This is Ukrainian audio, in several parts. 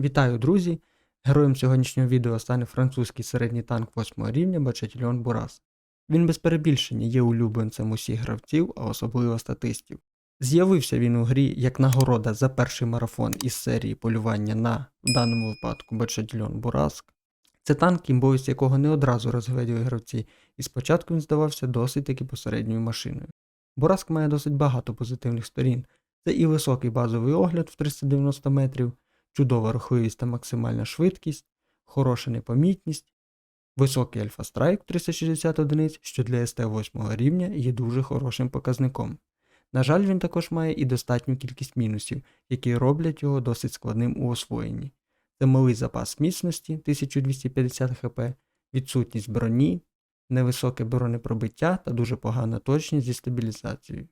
Вітаю, друзі! Героєм сьогоднішнього відео стане французький середній танк 8 рівня Бачатільон Бурас. Він без перебільшення є улюбленцем усіх гравців, а особливо статистів. З'явився він у грі як нагорода за перший марафон із серії полювання на, в даному випадку, Бачатільон Бураск. Це танк, імбовість якого не одразу розгляділи гравці, і спочатку він здавався досить таки посередньою машиною. Бураск має досить багато позитивних сторін. Це і високий базовий огляд в 390 метрів, чудова рухливість та максимальна швидкість, хороша непомітність, високий альфа-страйк 360 одиниць, що для СТ 8 рівня є дуже хорошим показником. На жаль, він також має і достатню кількість мінусів, які роблять його досить складним у освоєнні. Це малий запас міцності 1250 хп, відсутність броні, невисоке бронепробиття та дуже погана точність зі стабілізацією.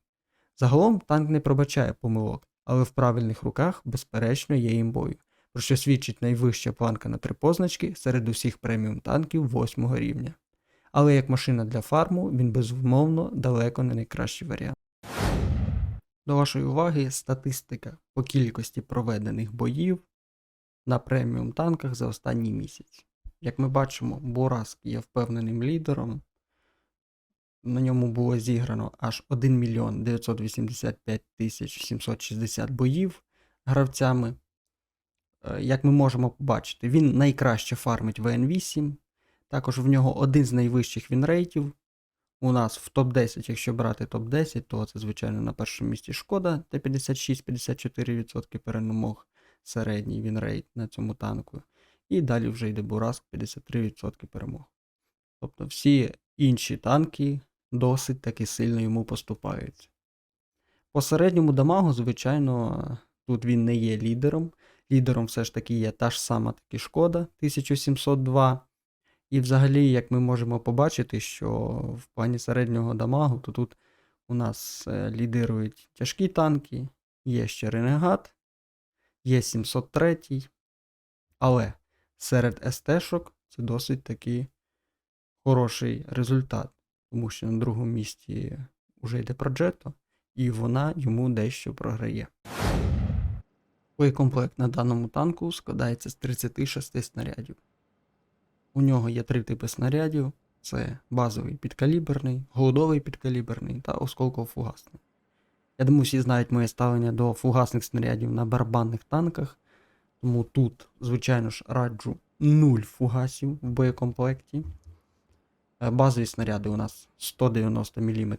Загалом танк не пробачає помилок, але в правильних руках, безперечно, є імбою, про що свідчить найвища планка на три позначки серед усіх преміум танків 8 рівня. Але як машина для фарму, він безумовно далеко не найкращий варіант. До вашої уваги статистика по кількості проведених боїв на преміум танках за останній місяць. Як ми бачимо, Бораск є впевненим лідером. На ньому було зіграно аж 1 мільйон 985 тисяч 760 боїв гравцями. Е, Як ми можемо побачити, він найкраще фармить ВН8. Також в нього один з найвищих вінрейтів. У нас в топ-10, якщо брати топ-10, то це, звичайно, на першому місці шкода, де 56-54% перемог середній вінрейт на цьому танку. І далі вже йде Бураск 53% перемог. Тобто всі інші танки досить таки сильно йому поступаються. По середньому дамагу, звичайно, тут він не є лідером. Лідером все ж таки є та ж сама таки шкода 1702. І взагалі, як ми можемо побачити, що в плані середнього дамагу, то тут у нас е, лідирують тяжкі танки, є ще Ренегат, є 703. Але серед СТ-шок це досить таки хороший результат, тому що на другому місці вже йде Проджето, і вона йому дещо програє. Боєкомплект на даному танку складається з 36 снарядів. У нього є три типи снарядів: це базовий підкаліберний, голодовий підкаліберний та осколково-фугасний. Я думаю, всі знають моє ставлення до фугасних снарядів на барабанних танках, тому тут, звичайно ж, раджу 0 фугасів в боєкомплекті. Е, Базові снаряди у нас 190 мм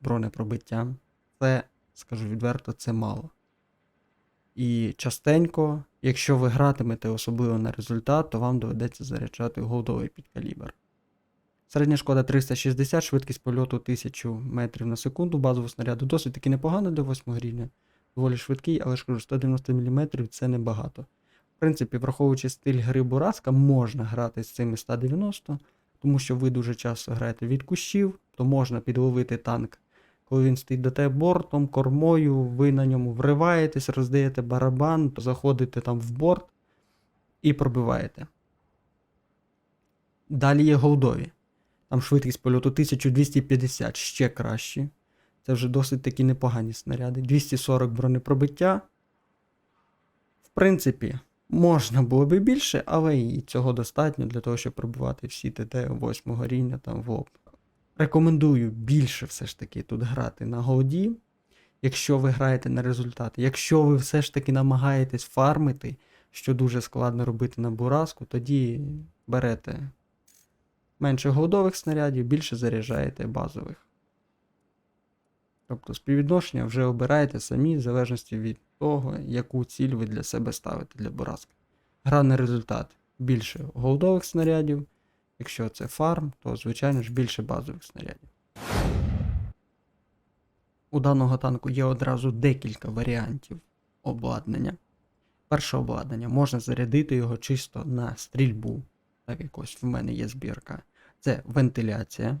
бронепробиття. Це, скажу відверто, це мало. І частенько, якщо ви гратимете особливо на результат, то вам доведеться заряджати голдовий підкалібр. Середня шкода 360, швидкість польоту 1000 метрів на секунду, базового снаряду досить таки непогано для 8 рівня. Доволі швидкий, але ж кажу, 190 мм це небагато. В принципі, враховуючи стиль гри Бураска, можна грати з цими 190, тому що ви дуже часто граєте від кущів, то можна підловити танк коли він стоїть до тебе бортом, кормою, ви на ньому вриваєтесь, роздаєте барабан, то заходите там в борт і пробиваєте. Далі є голдові. Там швидкість польоту 1250 ще кращі. Це вже досить такі непогані снаряди. 240 бронепробиття. В принципі, можна було би більше, але і цього достатньо для того, щоб пробивати всі ТТ 8 рівня там в лоб. Рекомендую більше все ж таки тут грати на голді, якщо ви граєте на результати. Якщо ви все ж таки намагаєтесь фармити, що дуже складно робити на бураску, тоді берете менше голдових снарядів, більше заряджаєте базових. Тобто співвідношення вже обираєте самі, в залежності від того, яку ціль ви для себе ставите для бураски. Гра на результат більше голдових снарядів. Якщо це фарм, то звичайно ж більше базових снарядів. У даного танку є одразу декілька варіантів обладнання. Перше обладнання можна зарядити його чисто на стрільбу. Так якось в мене є збірка. Це вентиляція,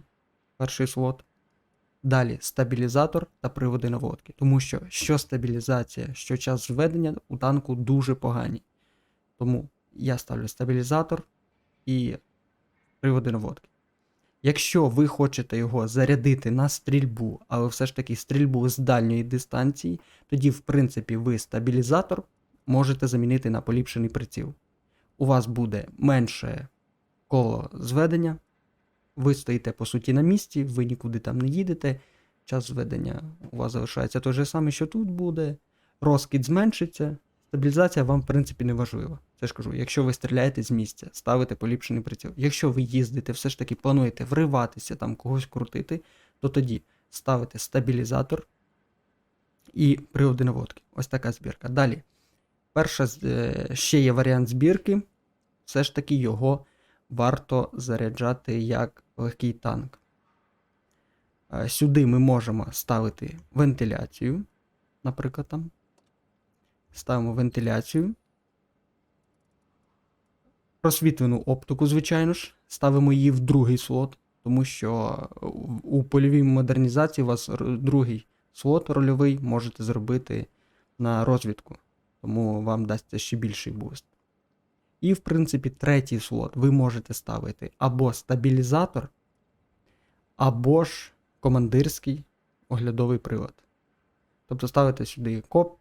перший слот. Далі стабілізатор та приводи наводки. Тому що що стабілізація, що час зведення у танку дуже погані. Тому я ставлю стабілізатор і приводи наводки. Якщо ви хочете його зарядити на стрільбу, але все ж таки стрільбу з дальньої дистанції, тоді, в принципі, ви стабілізатор можете замінити на поліпшений приціл. У вас буде менше коло зведення, ви стоїте по суті на місці, ви нікуди там не їдете. Час зведення у вас залишається той же самий, що тут буде. Розкид зменшиться. Стабілізація вам, в принципі, не важлива. Це ж кажу, якщо ви стріляєте з місця, ставите поліпшений приціл. Якщо ви їздите, все ж таки плануєте вриватися, там когось крутити, то тоді ставите стабілізатор і приводи наводки. Ось така збірка. Далі. Перша е, ще є варіант збірки. Все ж таки його варто заряджати як легкий танк. Е, Сюди ми можемо ставити вентиляцію, наприклад, там. Ставимо вентиляцію. Просвітлену оптику, звичайно ж, ставимо її в другий слот, тому що у- у польовій модернізації у вас другий слот рольовий можете зробити на розвідку, тому вам дасться ще більший буст. І, в принципі, третій слот ви можете ставити або стабілізатор, або ж командирський оглядовий прилад. Тобто ставите сюди коп,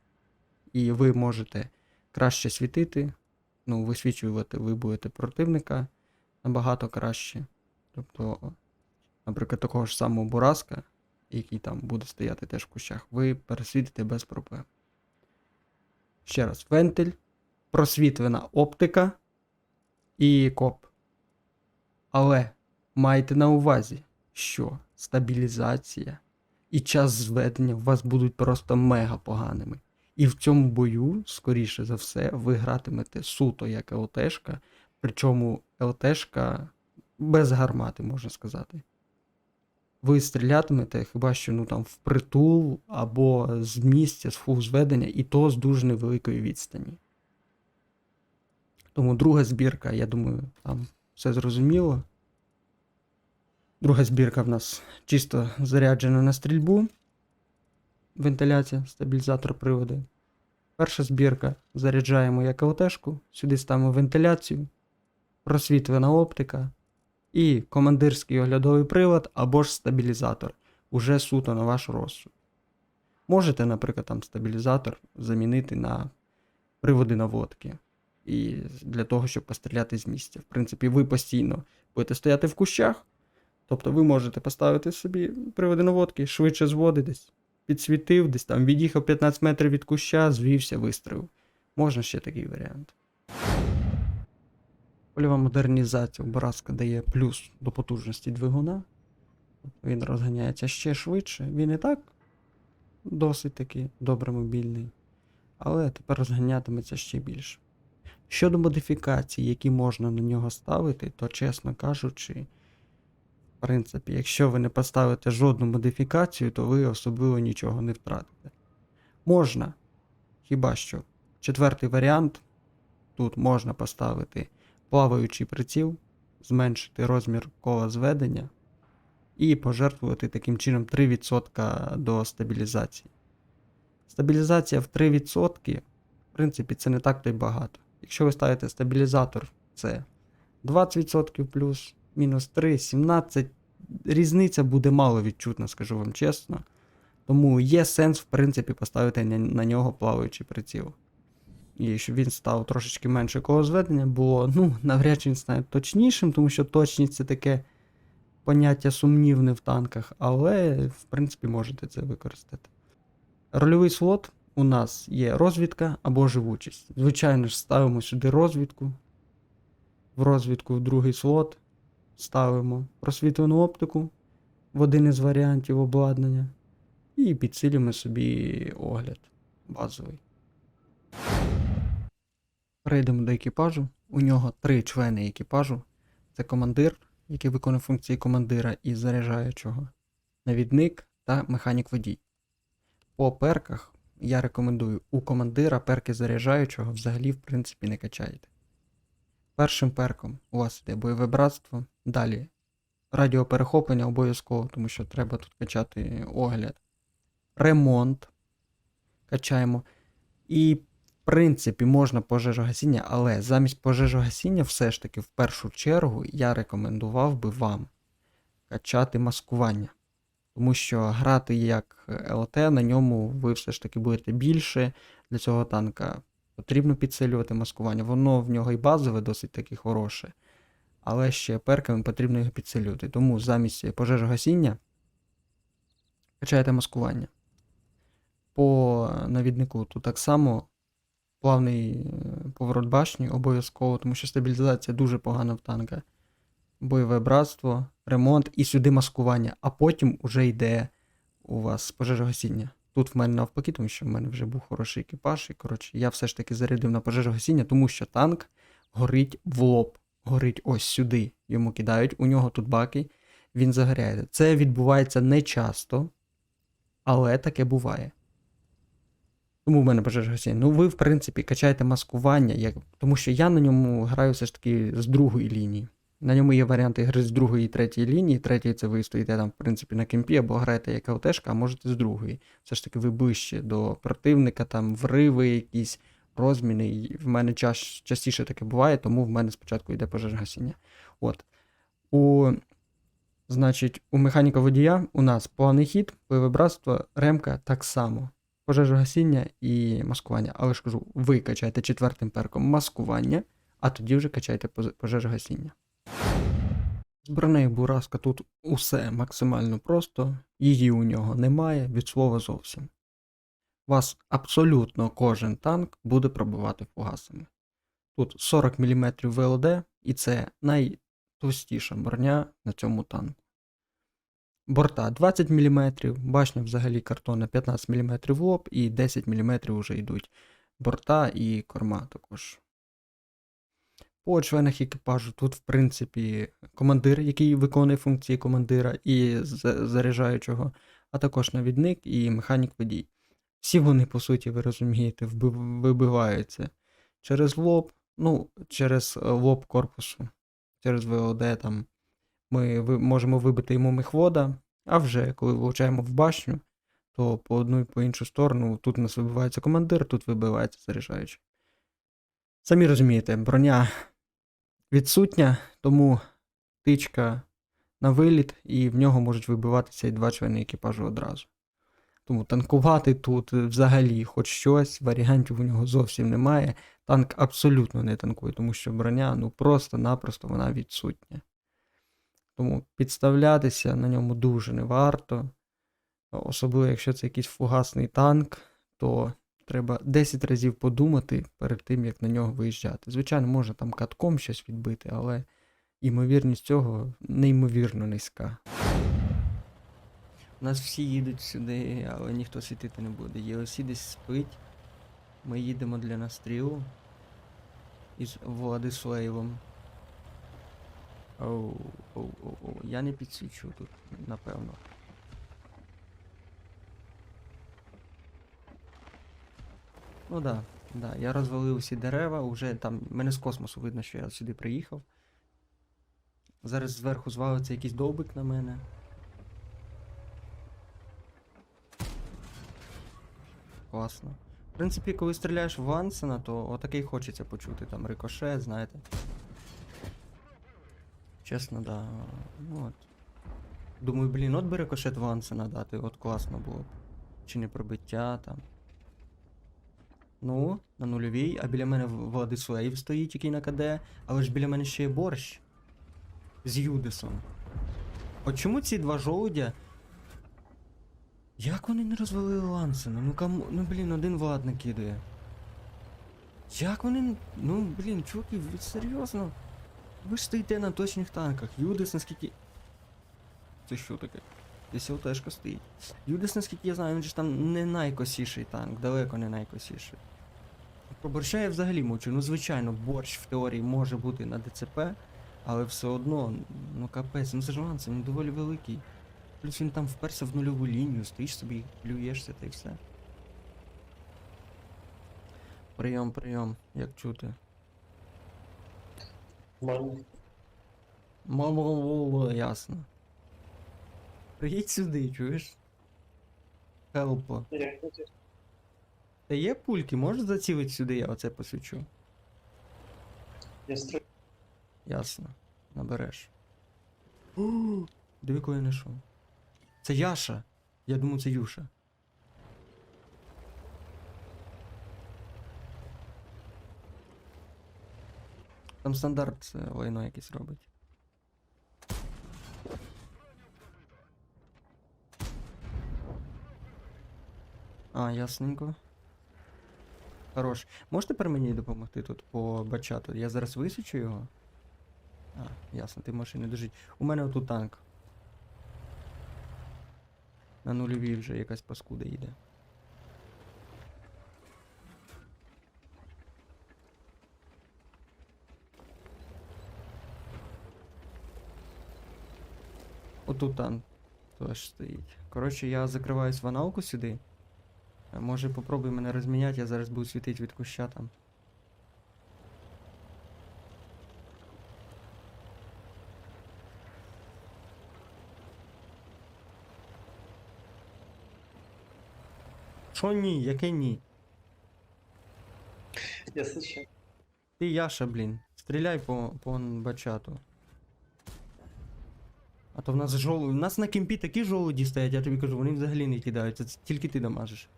і ви можете краще світити, ну, висвічувати ви будете противника набагато краще. Тобто, наприклад, такого ж самого Бураска, який там буде стояти теж в кущах, ви пересвітите без проблем. Ще раз, вентиль, просвітлена оптика і коп. Але майте на увазі, що стабілізація і час зведення у вас будуть просто мега поганими. І в цьому бою, скоріше за все, ви гратимете суто як ЛТшка, причому ЛТшка без гармати, можна сказати. Ви стрілятимете хіба що ну, там, впритул або з місця, з фул зведення, і то з дуже невеликої відстані. Тому друга збірка, я думаю, там все зрозуміло. Друга збірка в нас чисто заряджена на стрільбу. Вентиляція, стабілізатор приводи. Перша збірка заряджаємо як ЛТшку, сюди ставимо вентиляцію, просвітлена оптика і командирський оглядовий привод або ж стабілізатор. Уже суто на ваш розсуд. Можете, наприклад, там стабілізатор замінити на приводи наводки. І для того, щоб постріляти з місця. В принципі, ви постійно будете стояти в кущах. Тобто ви можете поставити собі приводи наводки, швидше зводитись, підсвітив, десь там від'їхав 15 метрів від куща, звівся, вистрілив. Можна ще такий варіант. Польова модернізація у Боразка дає плюс до потужності двигуна. Він розганяється ще швидше. Він і так досить таки добре мобільний. Але тепер розганятиметься ще більше. Щодо модифікацій, які можна на нього ставити, то, чесно кажучи, в принципі, якщо ви не поставите жодну модифікацію, то ви особливо нічого не втратите. Можна, хіба що, четвертий варіант. Тут можна поставити плаваючий приціл, зменшити розмір кола зведення і пожертвувати таким чином 3% до стабілізації. Стабілізація в 3%, в принципі, це не так то й багато. Якщо ви ставите стабілізатор, це 20% плюс, мінус 3, 17. Різниця буде мало відчутна, скажу вам чесно. Тому є сенс, в принципі, поставити на, нього плаваючий приціл. І щоб він став трошечки менше зведення, було, ну, навряд чи він стане точнішим, тому що точність це таке поняття сумнівне в танках, але, в принципі, можете це використати. Рольовий слот у нас є розвідка або живучість. Звичайно ж, ставимо сюди розвідку. В розвідку в другий слот ставимо просвітлену оптику в один із варіантів обладнання. І підсилюємо собі огляд базовий. Перейдемо до екіпажу. У нього три члени екіпажу. Це командир, який виконує функції командира і заряджаючого, навідник та механік водій. По перках я рекомендую у командира перки заряджаючого взагалі, в принципі, не качаєте. Першим перком у вас йде бойове братство, далі радіоперехоплення обов'язково, тому що треба тут качати огляд. Ремонт качаємо. І, в принципі, можна пожежогасіння, але замість пожежогасіння, все ж таки, в першу чергу, я рекомендував би вам качати маскування. Тому що грати як ЛТ на ньому ви все ж таки будете більше. Для цього танка Потрібно підсилювати маскування. Воно в нього і базове досить таки хороше. Але ще перками потрібно його підсилювати. Тому замість пожежогасіння качаєте маскування. По навіднику тут так само плавний е, поворот башні обов'язково, тому що стабілізація дуже погана в танка. Бойове братство, ремонт і сюди маскування, а потім уже йде у вас пожежогасіння. Тут в мене навпаки, тому що в мене вже був хороший екіпаж, і коротше, я все ж таки зарядив на пожежогасіння, тому що танк горить в лоб. Горить ось сюди. Йому кидають, у нього тут баки, він загоряє. Це відбувається не часто, але таке буває. Тому в мене пожежогасіння. Ну, ви, в принципі, качаєте маскування, як... тому що я на ньому граю все ж таки з другої лінії. На ньому є варіанти гри з другої і третьої лінії. Третьої це ви стоїте там, в принципі, на кемпі або граєте як ЛТшка, а можете з другої. Все ж таки ви ближче до противника, там вриви якісь, розміни. І в мене час, частіше таке буває, тому в мене спочатку йде пожежогасіння. От. У, значить, у механіка водія у нас плавний хід, бойове братство, ремка так само. Пожежогасіння і маскування. Але ж кажу, ви качаєте четвертим перком маскування, а тоді вже качаєте пожежогасіння. З бронею Бураска тут усе максимально просто, її у нього немає від слова зовсім. Вас абсолютно кожен танк буде пробивати фугасами. Тут 40 мм ВЛД, і це найтовстіша броня на цьому танку. Борта 20 мм, башня взагалі картона 15 мм в лоб і 10 мм вже йдуть борта і корма також. По членах екіпажу тут, в принципі, командир, який виконує функції командира і заряджаючого, а також навідник і механік водій. Всі вони, по суті, ви розумієте, вибиваються через лоб, ну, через е, лоб корпусу, через ВОД там. Ми можемо вибити йому мехвода, а вже коли влучаємо в башню, то по одну і по іншу сторону тут у нас вибивається командир, тут вибивається заряджаючий. Самі розумієте, броня відсутня, тому тичка на виліт, і в нього можуть вибиватися і два члени екіпажу одразу. Тому танкувати тут взагалі хоч щось, варіантів у нього зовсім немає. Танк абсолютно не танкує, тому що броня ну просто-напросто вона відсутня. Тому підставлятися на ньому дуже не варто. Особливо, якщо це якийсь фугасний танк, то треба 10 разів подумати перед тим, як на нього виїжджати. Звичайно, можна там катком щось відбити, але ймовірність цього неймовірно низька. У нас всі їдуть сюди, але ніхто світити не буде. ЄОСі десь спить. Ми їдемо для настрілу із Владиславом. Оу, оу, оу, оу. Я не підсвічу тут, напевно. Ну да, да, я розвалив усі дерева, уже там. Мене з космосу видно, що я сюди приїхав. Зараз зверху звалиться якийсь довбик на мене. Класно. В принципі, коли стріляєш в Вансена, то отакий хочеться почути, там рикошет, знаєте. Чесно, да. Ну от. Думаю, блін, от би рикошет Вансена дати, от класно було б. Чи не пробиття там. Ну, на нульовій, а біля мене Владислав стоїть, який на КД, але ж біля мене ще є борщ. З Юдисом. От чому ці два жолудя. Як вони не розвалили Лансена? Ну кому. Ну блін, один Влад накидає. Як вони. Ну, блін, чуваки, ви серйозно? Ви ж стоїте на точних танках. Юдис, наскільки. Це що таке? Десь ЛТшка стоїть. Юдис, наскільки я знаю, він же ж там не найкосіший танк, далеко не найкосіший. Про борща я взагалі мовчу. Ну, звичайно, борщ в теорії може бути на ДЦП, але все одно, ну капець, ну це ж Лансен, він доволі великий. Плюс він там вперся в нульову лінію, стоїш собі, плюєшся та й все. Прийом, прийом, як чути. Мамо, ясно. Приїдь сюди, чуєш? Хелпо. Та є пульки, можеш зацілити сюди, я оце посвічу. Я строю. Ясно. Набереш. Диви, кого я знайшов. Це Яша. Я думаю, це Юша. Там стандарт це лайно якийсь робить. А, ясненько. Хорош. Можете тепер мені допомогти тут по бачату? Я зараз висічу його. А, ясно, ти можеш і не дожить. У мене отут танк. На нульовій вже якась паскуда їде. Отут танк теж стоїть. Коротше, я закриваюсь в аналку сюди. А Може попробуй мене розміняти, я зараз буду світити від куща там. Що ні? Яке ні? Я слышу. Ти Яша, блін. Стріляй по, по бачату. А то в нас жолуді. У нас на кемпі такі жолуді стоять, я тобі кажу, вони взагалі не кидаються. Це тільки ти дамажиш.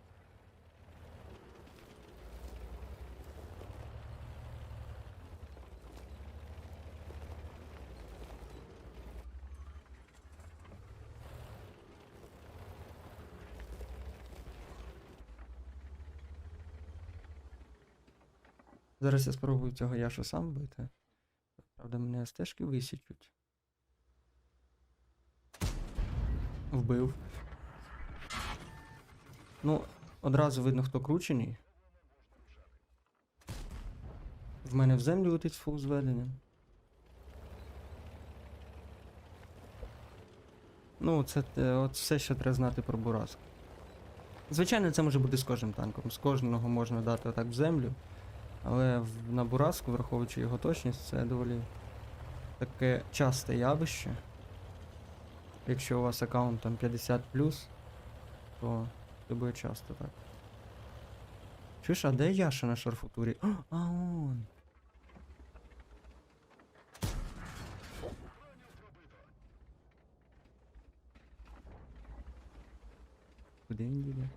Зараз я спробую цього Яшу сам бити. Правда, мене стежки висічуть. Вбив. Ну, одразу видно, хто кручений. В мене в землю летить з фул зведенням. Ну, це от все, що треба знати про Бураску. Звичайно, це може бути з кожним танком. З кожного можна дати отак в землю. Але на Бураску, враховуючи його точність, це доволі таке часте явище. Якщо у вас аккаунт там 50 то це буде часто так. Чуєш, а де Яша на шарфутурі? А он. Куди він їде?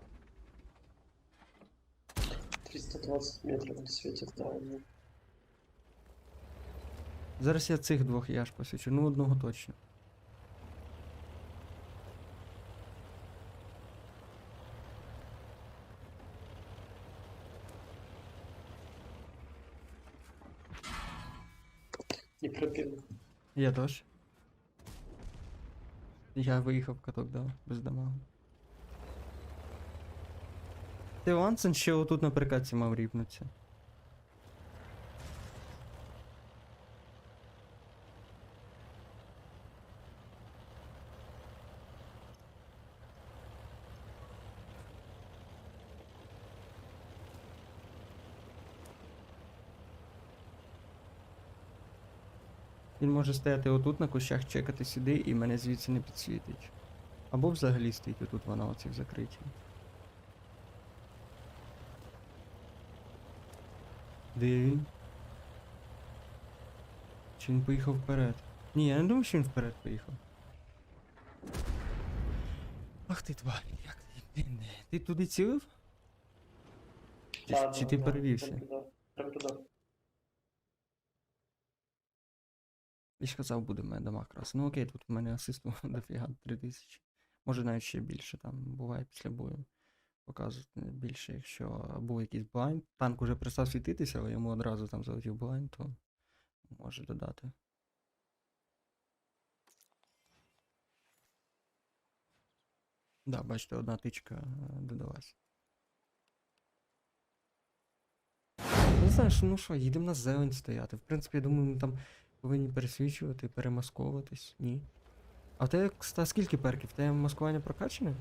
320 метров не светит, да. ну. Зараз я цих двох яш посвічу, ну одного точно. Не пробил. Я теж. Я виїхав каток, да, без дамагу. Ти Вансен ще отут на прикатці мав ріпнутися. Він може стояти отут на кущах, чекати сюди і мене звідси не підсвітить. Або взагалі стоїть отут вона оцих закриті. Де він? Чи він поїхав вперед? Ні, я не думаю, що він вперед поїхав. Ах ти тварь, як ти. Ти, ти туди цілив? Чи, Да, чи да, ти да, перевівся? Прям туда. Я ж казав, буде в мене дамаг раз. Ну окей, тут в мене асисту дофіга 3000. Може навіть ще більше там буває після бою. Показують е, більше, якщо був якийсь блайнд. Танк уже перестав світитися, але йому одразу там залетів блайнд, то може додати. Да, бачите, одна тичка е, додалась. Ну, знаєш, ну що, їдемо на зелень стояти. В принципі, я думаю, ми там повинні пересвічувати, перемасковуватись. Ні. А в тебе скільки перків? В тебе маскування прокачане?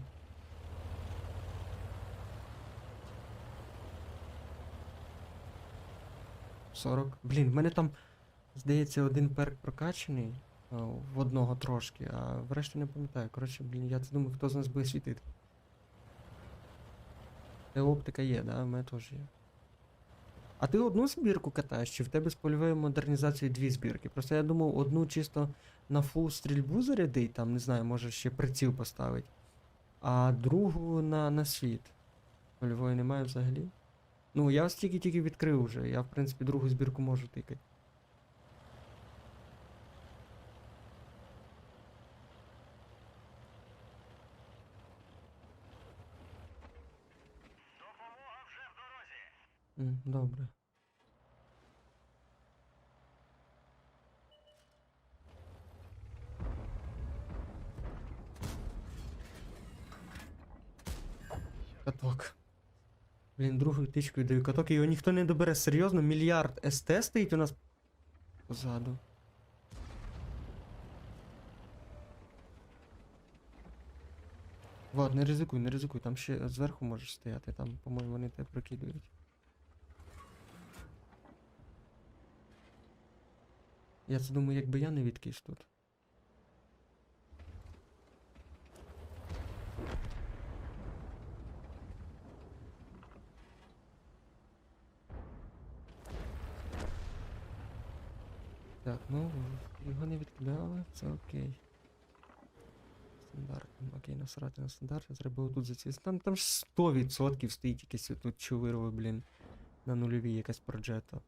Сорок. Блін, в мене там, здається, один перк прокачаний. В одного трошки, а врешті не пам'ятаю. Коротше, блін, я думаю, хто з нас буде світити. Те оптика є, да? В мене теж є. А ти одну збірку катаєш, чи в тебе з польовою модернізацією дві збірки? Просто я думав, одну чисто на фул стрільбу зарядить, там, не знаю, може ще приціл поставить, а другу на, на світ. Польової немає взагалі. Ну, я стільки-тільки відкрив вже. Я, в принципі, другу збірку можу тикати. Допомога вже в дорозі. Добре. Блін, другу тичкою даю каток, його ніхто не добере. Серйозно, мільярд СТ стоїть у нас позаду. Влад, не ризикуй, не ризикуй, там ще зверху можеш стояти, там, по-моєму, вони тебе прокидують. Я це думаю, якби я не відкис тут. Так, ну, його не відкидали, це окей. Стандартно, окей, насрати на стандарт, треба тут зацілити. Там, там ж 100% стоїть якийсь тут чувировий, блін, на нульовій якась проджета.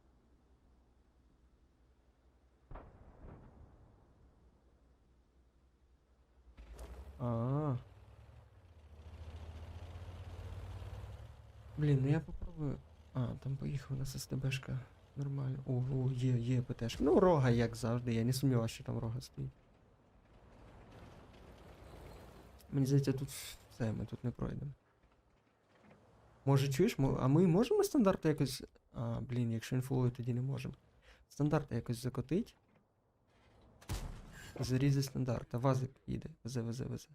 А. Блін, ну я попробую. А, там поїхав у нас СТБшка. Нормально. О, о, є, є ПТшка. Ну, рога, як завжди, я не сумніваюся, що там рога стоїть. Мені здається, тут все, ми тут не пройдемо. Може, чуєш, а ми можемо стандарти якось. А, блін, якщо інфолою, тоді не можемо. Стандарти якось закотить. Зарізи стандарта. Вазик їде. Везе, везе, везе.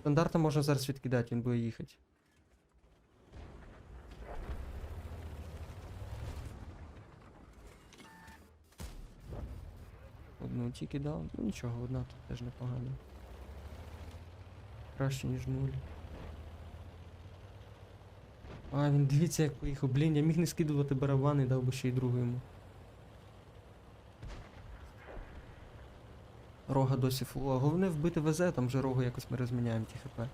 Стандарта можна зараз відкидати, він буде їхати. Одну тільки дав. Ну нічого, одна тут теж непогана. Краще, ніж нуль. А, він дивіться, як поїхав. Блін, я міг не скидувати барабан і дав би ще й другу йому. Рога досі фул. А Головне вбити ВЗ, там вже рогу якось ми розміняємо ті хп.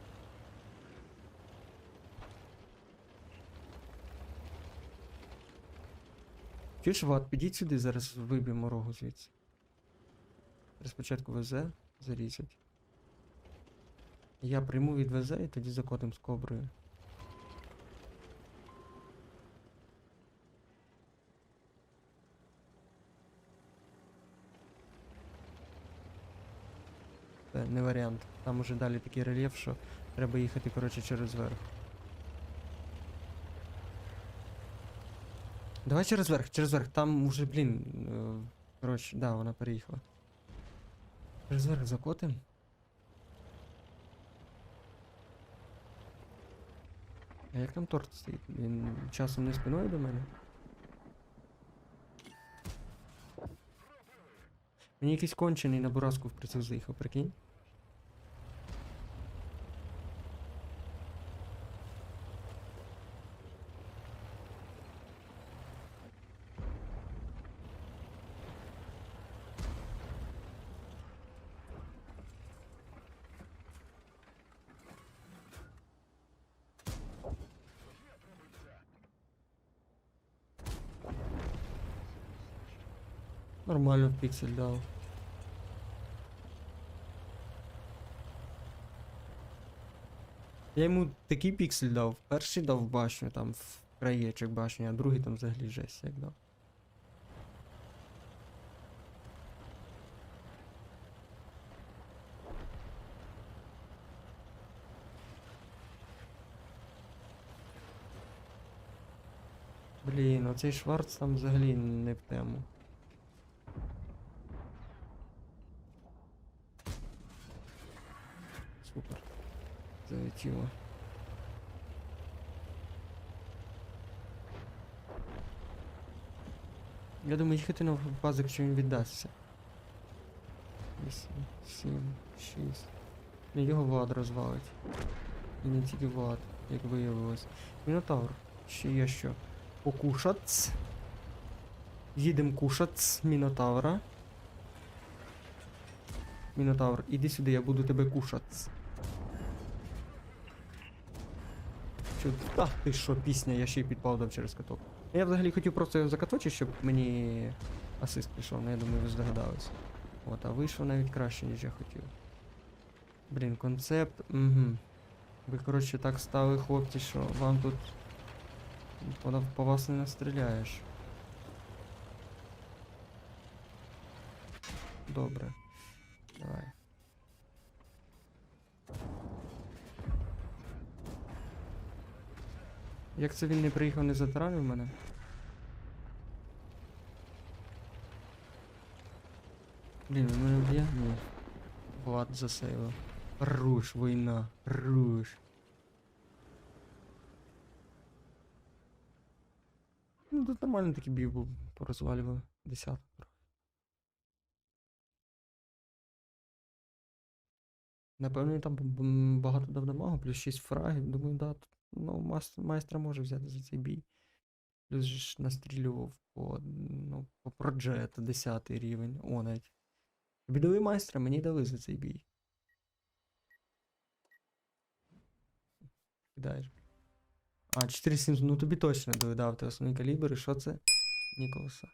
Чуєш, Влад, підіть сюди, зараз виб'ємо рогу звідси. Спочатку ВЗ зарізать. Я прийму від ВЗ і тоді закотим з коброю. Це не варіант. Там уже далі такий рельєф, що треба їхати, коротше, через верх. Давай через верх, через верх. Там уже, блін. е, Коротше, да, вона переїхала. Верх закотим. А як там торт стоїть? Він часом не спиною до мене? Мені якийсь кончений на бураску в прицел заїхав, прикинь. Нормально в піксель дав. Я йому такий піксель дав. Перший дав башню, там в краєчок башні, а другий там взагалі жесть як дав. Блін, оцей Шварц там взагалі не в тему. Залетіло. Я думаю, їхати на базик, що він віддасться. 8, 7, 6. Ну його Влад розвалить. І не тільки Влад, як виявилось. Мінотавр. Ще є що. Покушац. Їдем кушац Мінотавра. Мінотавр, іди сюди, я буду тебе кушац. Що, та ти що, пісня, я ще й підпав дав через каток. Я взагалі хотів просто його закаточити, щоб мені асист пішов, ну я думаю, ви здогадались. От, а вийшов навіть краще, ніж я хотів. Блін, концепт. Угу. Ви, коротше, так стали, хлопці, що вам тут. По, по вас не настріляєш. Добре. Давай. Як це він не приїхав, не затаранив мене? Блін, він мене вб'є? Ні. Влад засейвив. Руш, війна. Руш. Ну, тут нормально такий бій був. Порозвалювали. Десяток. Напевно, там багато дав дамагу, плюс 6 фрагів. Думаю, да, тут, ну, майстра може взяти за цей бій. Плюс же ж настрілював по, ну, по проджету 10 рівень. О, навіть. Тобі майстра, мені дали за цей бій. Кидаєш. А, 4,7, ну тобі точно дали, ти основний калібр, і що це? Ніколаса.